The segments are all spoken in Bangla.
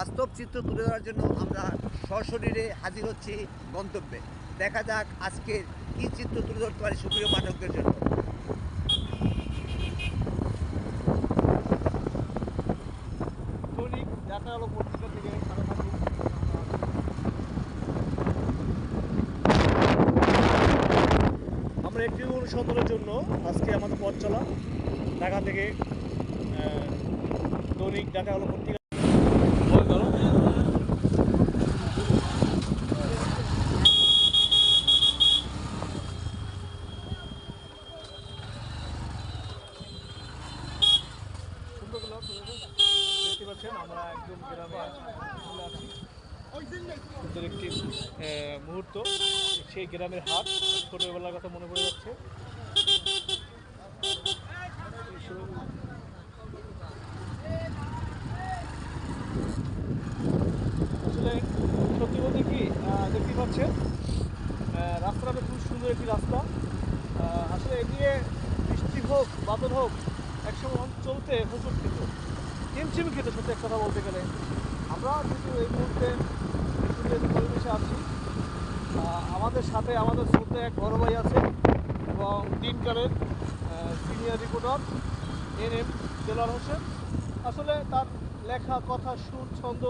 বাস্তব চিত্র তুলে ধরার জন্য আমরা সশরীরে হাজির হচ্ছি গন্তব্যে। দেখা যাক আজকের কী চিত্র তুলে ধরতে পারি সুপ্রিয় পাঠকদের জন্য। আমরা একটি অনুসন্ধানের জন্য আজকে আমাদের পথ চলা। ঢাকা থেকে দৈনিক ঢাকা আলো পত্রিকা বল ধরো। দেখতে আমরা একদম গ্রামে সুন্দর একটি মুহূর্ত, সেই গ্রামের হাট, ছোটবেলার কথা মনে পড়ে যাচ্ছে। আসলে সত্যি বলতে কি দেখতে পাচ্ছেন রাস্তাটা খুব সুন্দর একটি রাস্তা। আসলে এগিয়ে বৃষ্টি হোক, বাদল হোক, একসময় চলতে প্রচুর খেত খেতে সত্যি এক কথা বলতে গেলে, আমরা কিন্তু এই মুহূর্তে পরিবেশে আছি। আমাদের সাথে আমাদের শ্রদ্ধে এক বড় ভাই আছে এবং দিনকালের senior reporter N M Delar Hossain. আসলে তার লেখা, কথা, সুর, ছন্দ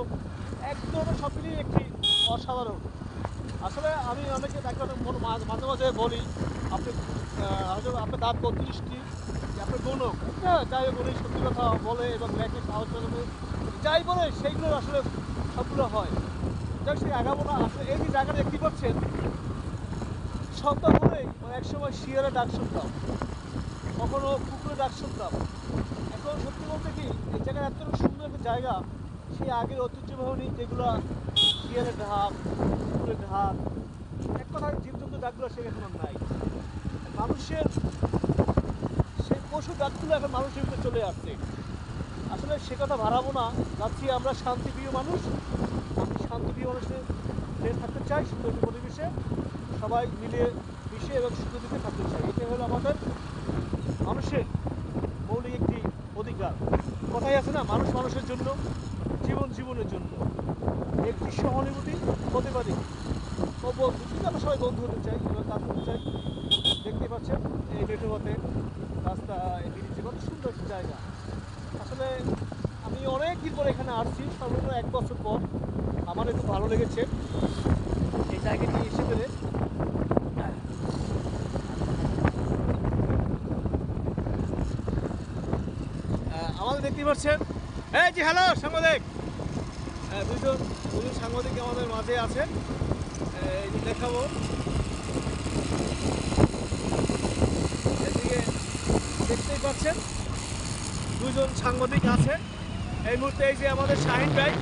একদম সব মিলিয়ে একটি অসাধারণ। আসলে আমি অনেকে তাকে মাঝে মাঝে বলি, আপনি হয়তো দাঁত বত্রিশটি গণক হ্যাঁ যাই হোক, উনি সত্যি কথা বলে এবং লেখে সাহস যাই বলে সেইগুলো আসলে সবগুলো হয়। যাই সেই আগাবো না। আসলে এই যে জায়গাটা দেখতে পাচ্ছেন হলেই মানে একসময় শিয়ারে ডাক শুনতাম। কখনো কুকুরে ডাক শুনতাম। এখন সত্যি বলতে কি, এই জায়গায় এত সুন্দর একটা জায়গা সেই আগের ঐতিহ্যবাহী যেগুলো শিয়ালের ঢাক কুকুরের ঢাক, এক কথায় জীবজন্তু ডাকগুলো সে এখন নাই। মানুষের পশু ডাকগুলো এখন মানুষের ভিতরে চলে আসছে। আসলে সে কথা ভাড়াবো না। যাচ্ছি আমরা শান্তিপ্রিয় মানুষ। আমি শান্তিপ্রিয় মানুষের যে থাকতে চাই, সুন্দর পরিবেশে। সবাই মিলে মিশে এবং সুন্দর দিকে থাকতে চাই। এটাই হলো আমাদের মানুষের মৌলিক একটি অধিকার। কথাই আছে না, মানুষ মানুষের জন্য, জীবন জীবনের জন্য। একটি সহানুভূতি ও বন্ধু আমরা সবাই বন্ধু হতে চাই এবং কাজ করতে চাই। দেখতে পাচ্ছেন, এই মেট্রোপথে রাস্তা ব্রিজে কত সুন্দর জায়গা। আসলে আমি অনেক দিন পরে এখানে আসছি সর্বনিম্ন এক বছর পর। আমার একটু ভালো লেগেছে এই জায়গাটি এসে পেরে আহ, আমাদের দেখতে পাচ্ছেন। এই জি হ্যালো সাংবাদিক। হ্যাঁ দুজন দুজন সাংবাদিক আমাদের মাঝে এই দেখাবো এদিকে দেখতেই পাচ্ছেন। দুজন সাংবাদিক আছে এই মুহূর্তে এই যে আমাদের শাহিন ভাই